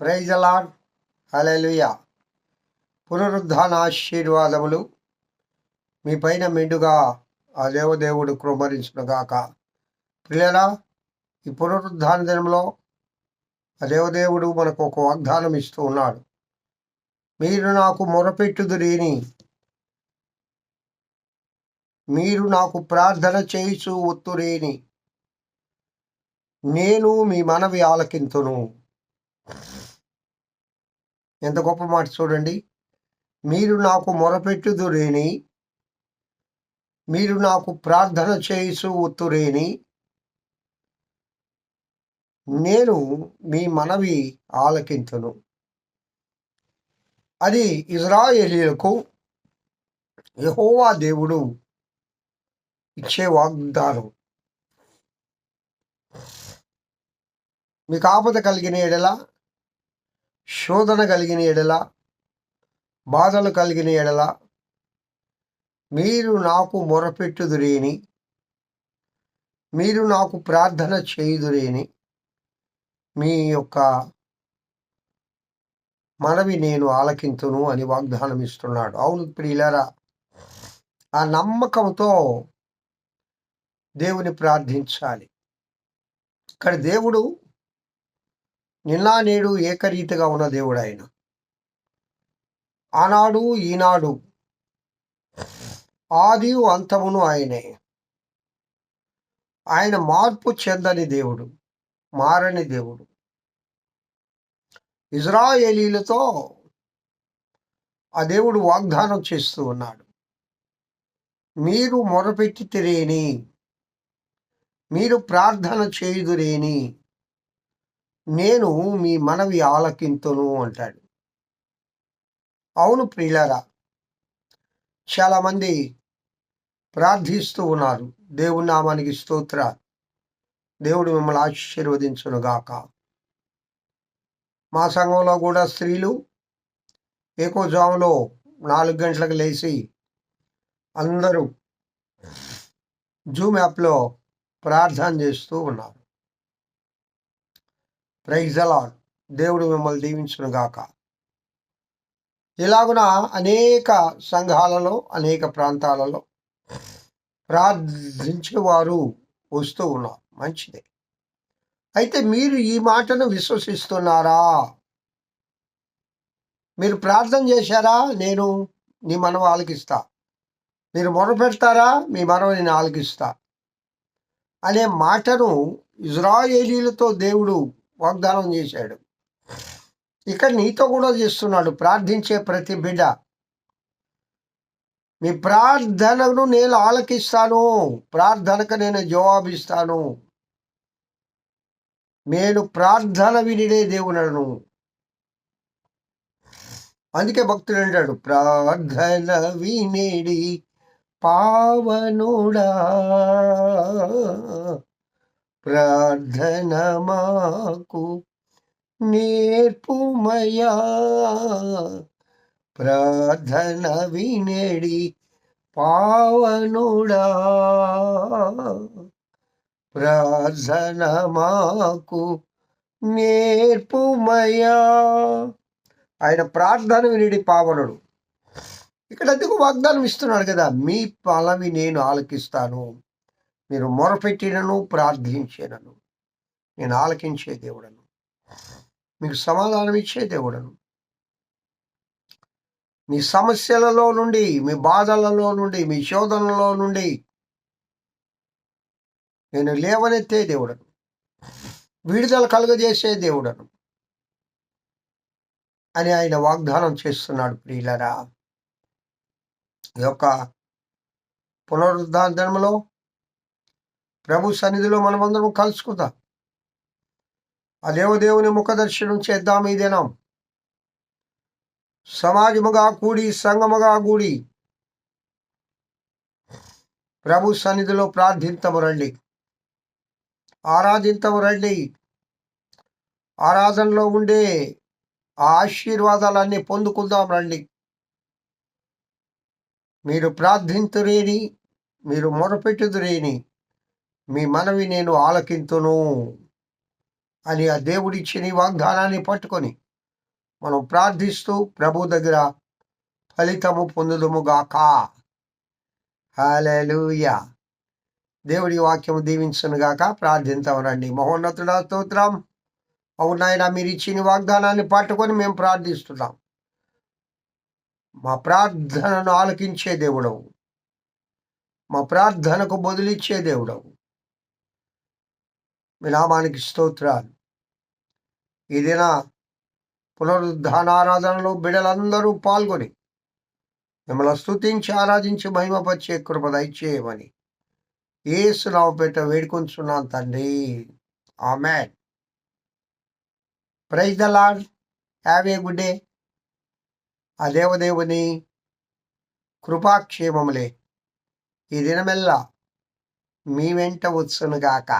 ప్రైజలాన్ hallelujah పునరుద్ధాన ఆశీర్వాదములు మీ పైన మెండుగా ఆ దేవదేవుడు కృమరించునుగాక ప్రియరా ఈ పునరుద్ధాన దినంలో ఆ దేవదేవుడు మనకు ఒక వాగ్దానం ఇస్తూ ఉన్నాడు. మీరు నాకు మొరపెట్టుదురేని మీరు నాకు ప్రార్థన చేయిచు ఒత్తురేని నేను మీ మనవి ఆలకింతును. ఎంత గొప్ప మాట చూడండి. మీరు నాకు మొరపెట్టుదురేని మీరు నాకు ప్రార్థన చేయిసు ఒత్తురేని నేను మీ మనవి ఆలకించను అది ఇజ్రాయేలీలకు యహోవా దేవుడు ఇచ్చే వాగ్దానం. మీకు ఆపద కలిగిన ఎడల శోధన కలిగిన ఎడల బాధలు కలిగిన ఎడల మీరు నాకు మొరపెట్టుదురేని మీరు నాకు ప్రార్థన చేయుదురేని మీ యొక్క మనవి నేను ఆలకింతును అని వాగ్దానం ఇస్తున్నాడు. అవును ప్రియులరా ఆ నమ్మకంతో దేవుని ప్రార్థించాలి. ఇక్కడ దేవుడు నిన్న నేడు ఏకరీతిగా ఉన్న దేవుడు ఆయన ఆనాడు ఈనాడు ఆది అంతమును ఆయనే. ఆయన మార్పు చెందని దేవుడు మారని దేవుడు. ఇజ్రాయేలీలతో ఆ దేవుడు వాగ్దానం చేస్తూ ఉన్నాడు. మీరు మొరపెట్టి తిరేని మీరు ప్రార్థన చేయుదురేని నేను మీ మనవి ఆలకింతును అంటాడు. అవును ప్రియులారా చాలామంది ప్రార్థిస్తూ ఉన్నారు. దేవుని నామానికి స్తోత్ర. దేవుడు మిమ్మల్ని ఆశీర్వదించును గాక. మా సంఘంలో కూడా స్త్రీలు ఏకోజాములో నాలుగు గంటలకు లేచి అందరూ జూమ్ యాప్లో ప్రార్థన చేస్తూ ఉన్నారు. ప్రైజ్ అలాడ్ దేవుడు మిమ్మల్ని దీవించును గాక. ఇలాగున అనేక సంఘాలలో అనేక ప్రాంతాలలో ప్రార్థించేవారు వస్తూ ఉన్నారు. మంచిదే. అయితే మీరు ఈ మాటను విశ్వసిస్తున్నారా? మీరు ప్రార్థన చేశారా? నేను నీ మనవ ఆలకిస్తా. మీరు మొరపెడతారా? మీ మనవ నేను ఆలకిస్తా. అనే మాటను ఇజ్రాయేలీలతో దేవుడు వాగ్దానం చేశాడు. ఇక్కడ నీతో కూడా చేస్తున్నాడు ప్రార్థించే ప్రతి బిడ్డ. మీ ప్రార్థనను నేను ఆలకిస్తాను ప్రార్థనకు నేను జవాబిస్తాను. నేను ప్రార్థన వినిడే దేవునను. అందుకే భక్తుడు అంటాడు ప్రార్థన వినేడి పావనుడా. ప్రార్థన మాకు నేర్పుమయా ప్రార్థన వినేడి పావనుడా. ప్రార్థన మాకు నేర్పుమయా ఆయన ప్రార్థన వినిడి పావనుడు. ఇక్కడ ఎందుకు వాగ్దానం ఇస్తున్నాడు కదా? మీ పలవి నేను ఆలకిస్తాను. మీరు మొరపెట్టినను ప్రార్థించేనను నేను ఆలకించే దేవుడను. మీకు సమాధానం ఇచ్చే దేవుడను. మీ సమస్యలలో నుండి మీ బాధలలో నుండి మీ శోధనలో నుండి నేను లేవనెత్తే దేవుడను. విడుదల కలుగజేసే దేవుడను. అని ఆయన వాగ్దానం చేస్తున్నాడు ప్రియులరా. ఈ యొక్క పునరుద్ధాన ప్రభు సన్నిధిలో మనమందరం కలుసుకుందాం. ఆ దేవదేవుని ముఖదర్శనం చేద్దాం ఈ దినం. సమాజముగా కూడి సంగముగా కూడి ప్రభు సన్నిధిలో ప్రార్థింతము రండి. ఆరాధింతము రండి. ఆరాధనలో ఉండే ఆ ఆశీర్వాదాలన్నీ పొందుకుందాం రండి. మీరు ప్రార్థింతురేని మీరు మొరపెట్టుదురేని మీ మనవి నేను ఆలకింతును అని ఆ దేవుడిచ్చిన వాగ్దానాన్ని పట్టుకొని మనం ప్రార్థిస్తూ ప్రభు దగ్గర ఫలితము పొందుదుముగాక గాక. దేవుడి వాక్యము దీవించను గాక ప్రార్థించవరండి మహోన్నతుడా స్తోత్రం. అవునాయన మీరు ఇచ్చిన వాగ్దానాన్ని పట్టుకొని మేము ప్రార్థిస్తున్నాం. మా ప్రార్థనను ఆలకించే దేవుడవు. మా ప్రార్థనకు బదులిచ్చే దేవుడవు. మీ నామానికి స్తోత్రాలు. ఇదిన పునరుద్ధాన ఆరాధనలో బిడలందరూ పాల్గొని మిమ్మల్ని స్తుతించి ఆరాధించి మహిమపరిచే కృప దయచేయమని ఏసునామ పెట్ట వేడుకొంచున్నాను తండ్రి. ఆమె praise the lord have a good day. ఆ దేవదేవుని కృపాక్షేమములే. ఈ దినమెల్లా మీ వెంట వచ్చునుగాక.